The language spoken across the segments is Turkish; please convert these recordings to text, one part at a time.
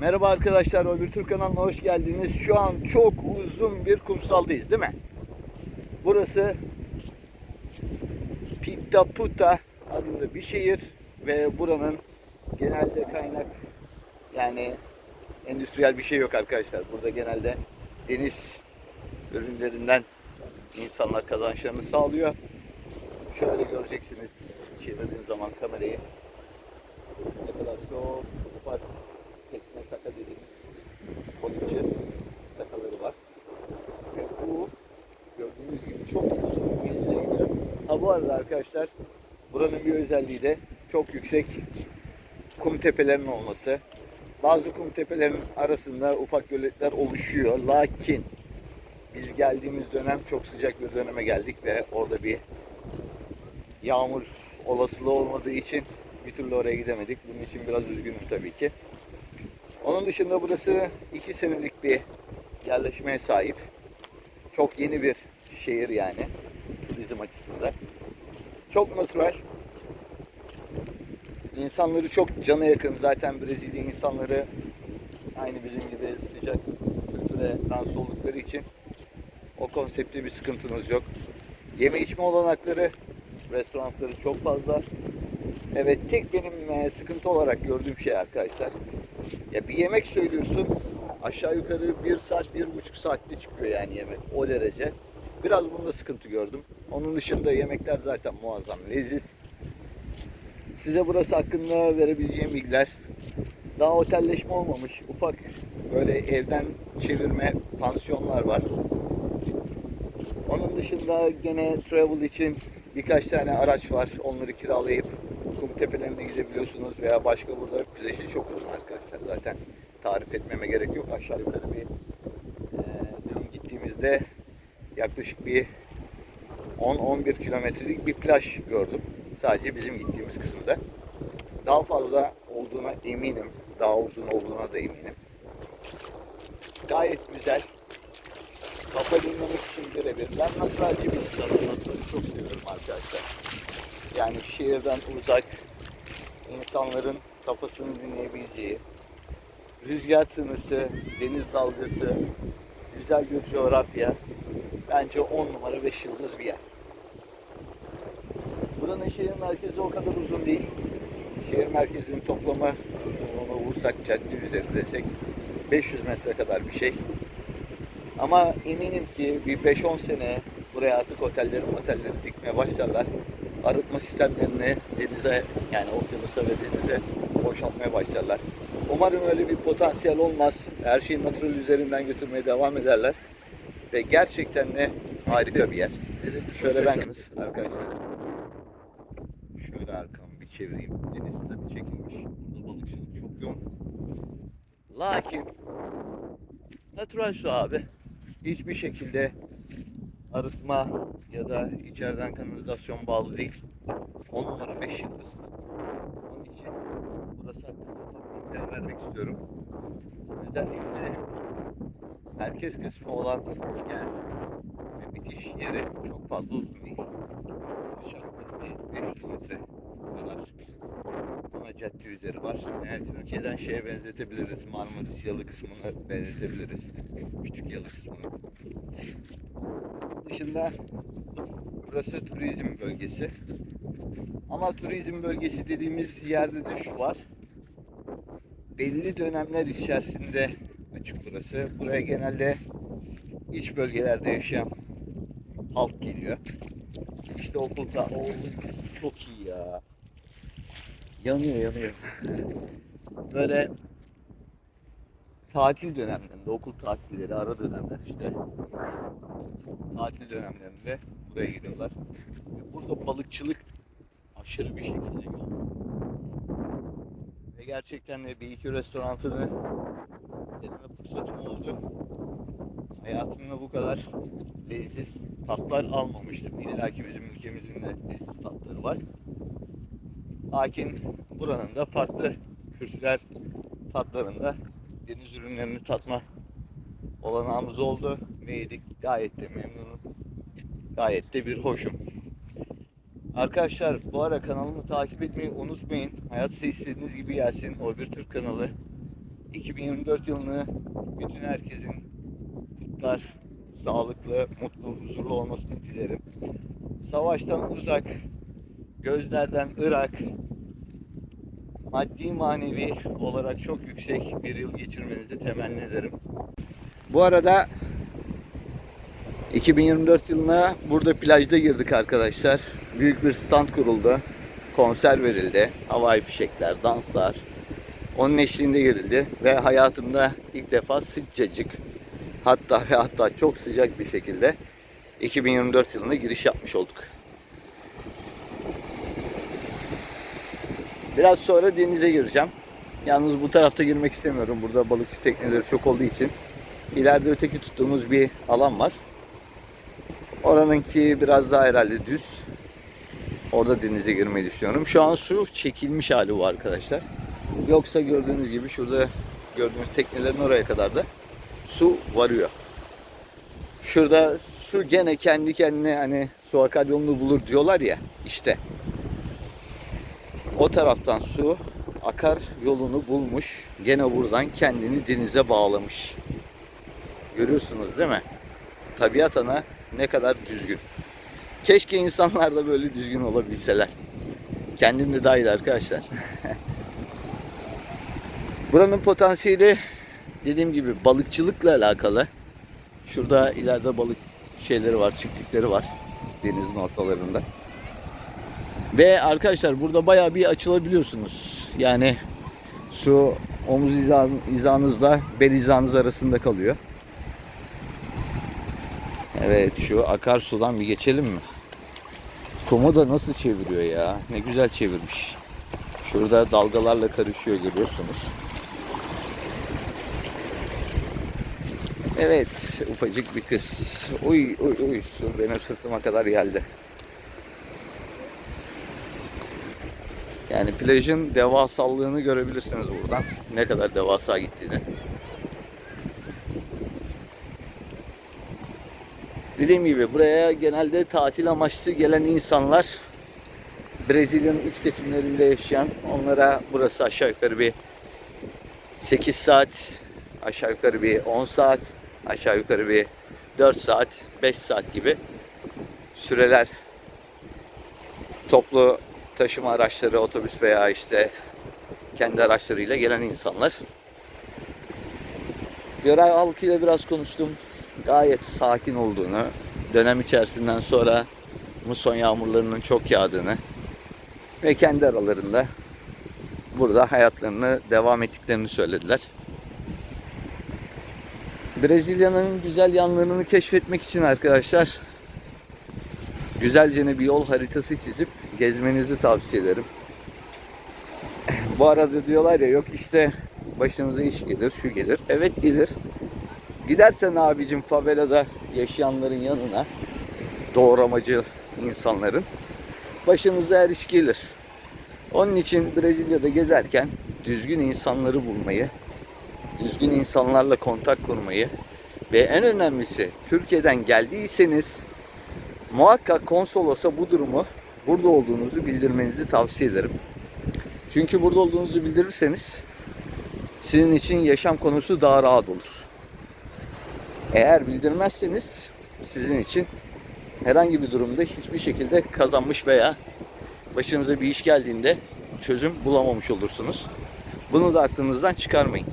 Merhaba arkadaşlar, o bir Türk kanalına hoş geldiniz. Şu an çok uzun bir kumsaldayız değil mi? Burası Pittaputa adında bir şehir ve buranın genelde kaynak yani endüstriyel bir şey yok arkadaşlar. Burada genelde deniz ürünlerinden insanlar kazançlarını sağlıyor. Şöyle göreceksiniz çevirdiğim zaman kamerayı ne kadar çok ufak tekne taka dediğimiz balıkçı takaları var. Ve bu gördüğünüz gibi çok uzun bir izle gidiyor. Ha bu arada arkadaşlar buranın bir özelliği de çok yüksek kum tepelerinin olması. Bazı kum tepelerin arasında ufak göletler oluşuyor. Lakin biz geldiğimiz dönem çok sıcak bir döneme geldik ve orada bir yağmur olasılığı olmadığı için bir türlü oraya gidemedik. Bunun için biraz üzgünüm tabii ki. Onun dışında burası iki senelik bir yerleşmeye sahip. Çok yeni bir şehir yani turizm açısından. Çok natural. İnsanları çok cana yakın. Zaten Brezilya insanları aynı bizim gibi sıcak kültüre dans oldukları için o konsepte bir sıkıntınız yok. Yeme içme olanakları, restoranları çok fazla. Evet tek benim e, sıkıntı olarak gördüğüm şey arkadaşlar. Ya bir yemek söylüyorsun aşağı yukarı bir saat, bir buçuk saatte çıkıyor yani yemek o derece. Biraz bunda sıkıntı gördüm. Onun dışında yemekler zaten muazzam, leziz. Size burası hakkında verebileceğim bilgiler. Daha otelleşme olmamış. Ufak böyle evden çevirme pansiyonlar var. Onun dışında gene travel için birkaç tane araç var. Onları kiralayıp kum tepelerinde gidebiliyorsunuz veya başka burada güneşli çok uzun arkadaşlar zaten tarif etmeme gerek yok. Aşağı yukarı bir e, gittiğimizde yaklaşık bir 10-11 kilometrelik bir plaj gördüm. Sadece bizim gittiğimiz kısımda. Daha fazla olduğuna eminim. Daha uzun olduğuna da eminim. Gayet güzel. Kafa dinlemek için birebir. Ben naturalci bir insanım. Çok seviyorum arkadaşlar. Yani şehirden uzak insanların kafasını dinleyebileceği, rüzgar tınısı, deniz dalgası, güzel bir coğrafya. Bence 10 numara 5 yıldız bir yer. Buranın şehir merkezi o kadar uzun değil. Şehir merkezinin toplamı uzunluğuna vursak cadde üzeri desek 500 metre kadar bir şey. Ama eminim ki bir 5-10 sene buraya artık otelleri otelleri dikmeye başlarlar. Arıtma sistemlerini denize yani okyanusa ve denize boşaltmaya başlarlar. Umarım öyle bir potansiyel olmaz. Her şeyi natural üzerinden götürmeye devam ederler. Ve gerçekten de harika bir yer. Şöyle ben arkadaşlar. Şöyle arkamı bir çevireyim. Deniz tabii çekilmiş. Burada balıkçılık çok yoğun. Lakin natural su abi. Hiçbir şekilde arıtma ya da içeriden kanalizasyon bağlı değil. 10 numara 5 yıldız. Onun için burası hakkında ufak bilgiler vermek istiyorum. Özellikle merkez kısmı olan yer ve bitiş yeri çok fazla uzun değil. Aşağı yukarı bir 500 metre kadar ana cadde üzeri var. Yani Türkiye'den şeye benzetebiliriz. Marmaris yalı kısmını benzetebiliriz. Küçük yalı kısmını. Onun dışında burası turizm bölgesi. Ama turizm bölgesi dediğimiz yerde de şu var. Belli dönemler içerisinde açık burası. Buraya genelde iç bölgelerde yaşayan halk geliyor. İşte okulda o çok iyi ya. Yanıyor yanıyor. Böyle tatil dönemlerinde, okul tatilleri, ara dönemler işte. Tatil dönemlerinde buraya gidiyorlar. Ve Burada balıkçılık aşırı bir şekilde yoğun. Ve gerçekten de bir iki restoranını deneme fırsatım oldu. Hayatımda bu kadar leziz tatlar almamıştım. İlla ki bizim ülkemizin de leziz tatları var. Lakin buranın da farklı kültürel tatlarında deniz ürünlerini tatma olanağımız oldu ve yedik. Gayet de memnunum. Gayet de bir hoşum. Arkadaşlar bu ara kanalımı takip etmeyi unutmayın. Hayat size istediğiniz gibi gelsin. O bir Türk kanalı. 2024 yılını bütün herkesin kutlar, sağlıklı, mutlu, huzurlu olmasını dilerim. Savaştan uzak, gözlerden ırak, maddi manevi olarak çok yüksek bir yıl geçirmenizi temenni ederim. Bu arada 2024 yılına burada plajda girdik arkadaşlar. Büyük bir stand kuruldu. Konser verildi. Havai fişekler, danslar. Onun eşliğinde girildi ve hayatımda ilk defa sıcacık hatta ve hatta çok sıcak bir şekilde 2024 yılına giriş yapmış olduk. Biraz sonra denize gireceğim. Yalnız bu tarafta girmek istemiyorum. Burada balıkçı tekneleri çok olduğu için. İleride öteki tuttuğumuz bir alan var. Oranınki biraz daha herhalde düz. Orada denize girmeyi düşünüyorum. Şu an su çekilmiş hali bu arkadaşlar. Yoksa gördüğünüz gibi şurada gördüğünüz teknelerin oraya kadar da su varıyor. Şurada su gene kendi kendine hani su akar yolunu bulur diyorlar ya işte. O taraftan su akar yolunu bulmuş. Gene buradan kendini denize bağlamış. Görüyorsunuz değil mi? Tabiat ana ne kadar düzgün. Keşke insanlar da böyle düzgün olabilseler. Kendim de dahil arkadaşlar. Buranın potansiyeli dediğim gibi balıkçılıkla alakalı. Şurada ileride balık şeyleri var, çiftlikleri var denizin ortalarında. Ve arkadaşlar burada bayağı bir açılabiliyorsunuz. Yani su omuz hizan- hizanızla bel hizanız arasında kalıyor. Evet şu akarsudan bir geçelim mi? Kumu da nasıl çeviriyor ya? Ne güzel çevirmiş. Şurada dalgalarla karışıyor görüyorsunuz. Evet, ufacık bir kız. Uy uy uy, su benim sırtıma kadar geldi. Yani plajın devasallığını görebilirsiniz buradan. Ne kadar devasa gittiğini. Dediğim gibi buraya genelde tatil amaçlı gelen insanlar Brezilya'nın iç kesimlerinde yaşayan onlara burası aşağı yukarı bir 8 saat aşağı yukarı bir 10 saat aşağı yukarı bir 4 saat 5 saat gibi süreler toplu taşıma araçları otobüs veya işte kendi araçlarıyla gelen insanlar. Görev halkıyla biraz konuştum. Gayet sakin olduğunu, dönem içerisinden sonra muson yağmurlarının çok yağdığını ve kendi aralarında burada hayatlarını devam ettiklerini söylediler. Brezilya'nın güzel yanlarını keşfetmek için arkadaşlar güzelce bir yol haritası çizip gezmenizi tavsiye ederim. Bu arada diyorlar ya yok işte başınıza iş gelir, şu gelir. Evet gelir. Gidersen abicim favelada yaşayanların yanına doğramacı insanların başınıza her iş gelir. Onun için Brezilya'da gezerken düzgün insanları bulmayı, düzgün insanlarla kontak kurmayı ve en önemlisi Türkiye'den geldiyseniz muhakkak konsolosa bu durumu burada olduğunuzu bildirmenizi tavsiye ederim. Çünkü burada olduğunuzu bildirirseniz sizin için yaşam konusu daha rahat olur. Eğer bildirmezseniz sizin için herhangi bir durumda hiçbir şekilde kazanmış veya başınıza bir iş geldiğinde çözüm bulamamış olursunuz. Bunu da aklınızdan çıkarmayın.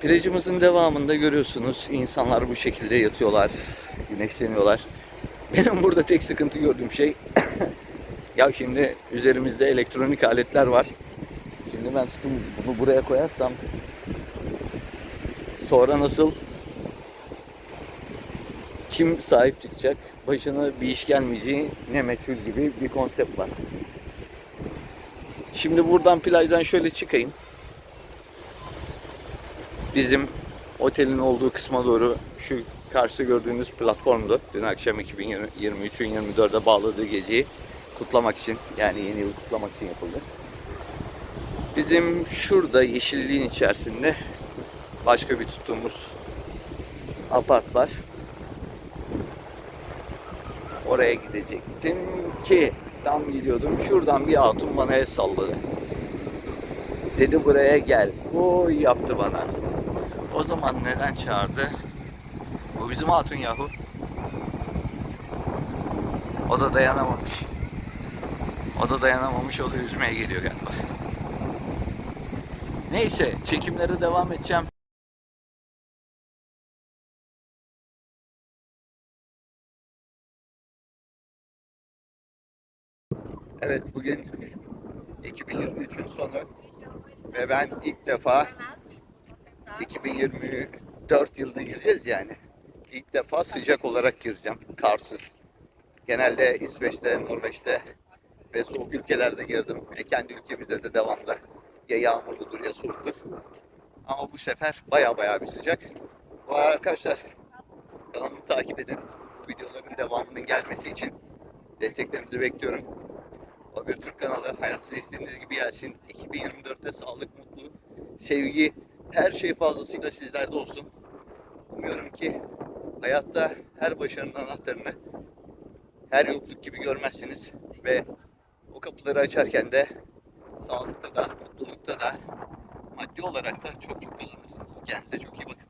Plajımızın devamında görüyorsunuz insanlar bu şekilde yatıyorlar, güneşleniyorlar. Benim burada tek sıkıntı gördüğüm şey ya şimdi üzerimizde elektronik aletler var. Şimdi ben tutum bunu buraya koyarsam sonra nasıl kim sahip çıkacak? Başına bir iş gelmeyeceği ne meçhul gibi bir konsept var. Şimdi buradan plajdan şöyle çıkayım. Bizim otelin olduğu kısma doğru şu karşı gördüğünüz platformdu. Dün akşam 2023'ün 24'e bağladığı geceyi kutlamak için yani yeni yılı kutlamak için yapıldı. Bizim şurada yeşilliğin içerisinde başka bir tuttuğumuz apart var. Oraya gidecektim ki tam gidiyordum. Şuradan bir hatun bana el salladı. Dedi buraya gel. O yaptı bana. O zaman neden çağırdı? Bu bizim hatun yahu. O da dayanamamış. O da dayanamamış, o da yüzmeye geliyor galiba. Neyse, çekimlere devam edeceğim. Evet, bugün 2023'ün sonu ve ben ilk defa 2024 yılına gireceğiz yani. İlk defa sıcak olarak gireceğim, karsız. Genelde İsveç'te, Norveç'te ve soğuk ülkelerde girdim. E kendi ülkemizde de devamlı ya yağmurludur ya soğuktur. Ama bu sefer baya baya bir sıcak. Arada arkadaşlar kanalımı takip edin. Bu videoların devamının gelmesi için desteklerinizi bekliyorum. O bir Türk kanalı hayat size istediğiniz gibi gelsin. 2024'te sağlık, mutluluk, sevgi, her şey fazlasıyla sizlerde olsun. Umuyorum ki hayatta her başarının anahtarını her yokluk gibi görmezsiniz ve o kapıları açarken de sağlıkta da, mutlulukta da, maddi olarak da çok çok kazanırsınız. Kendinize çok iyi bakın.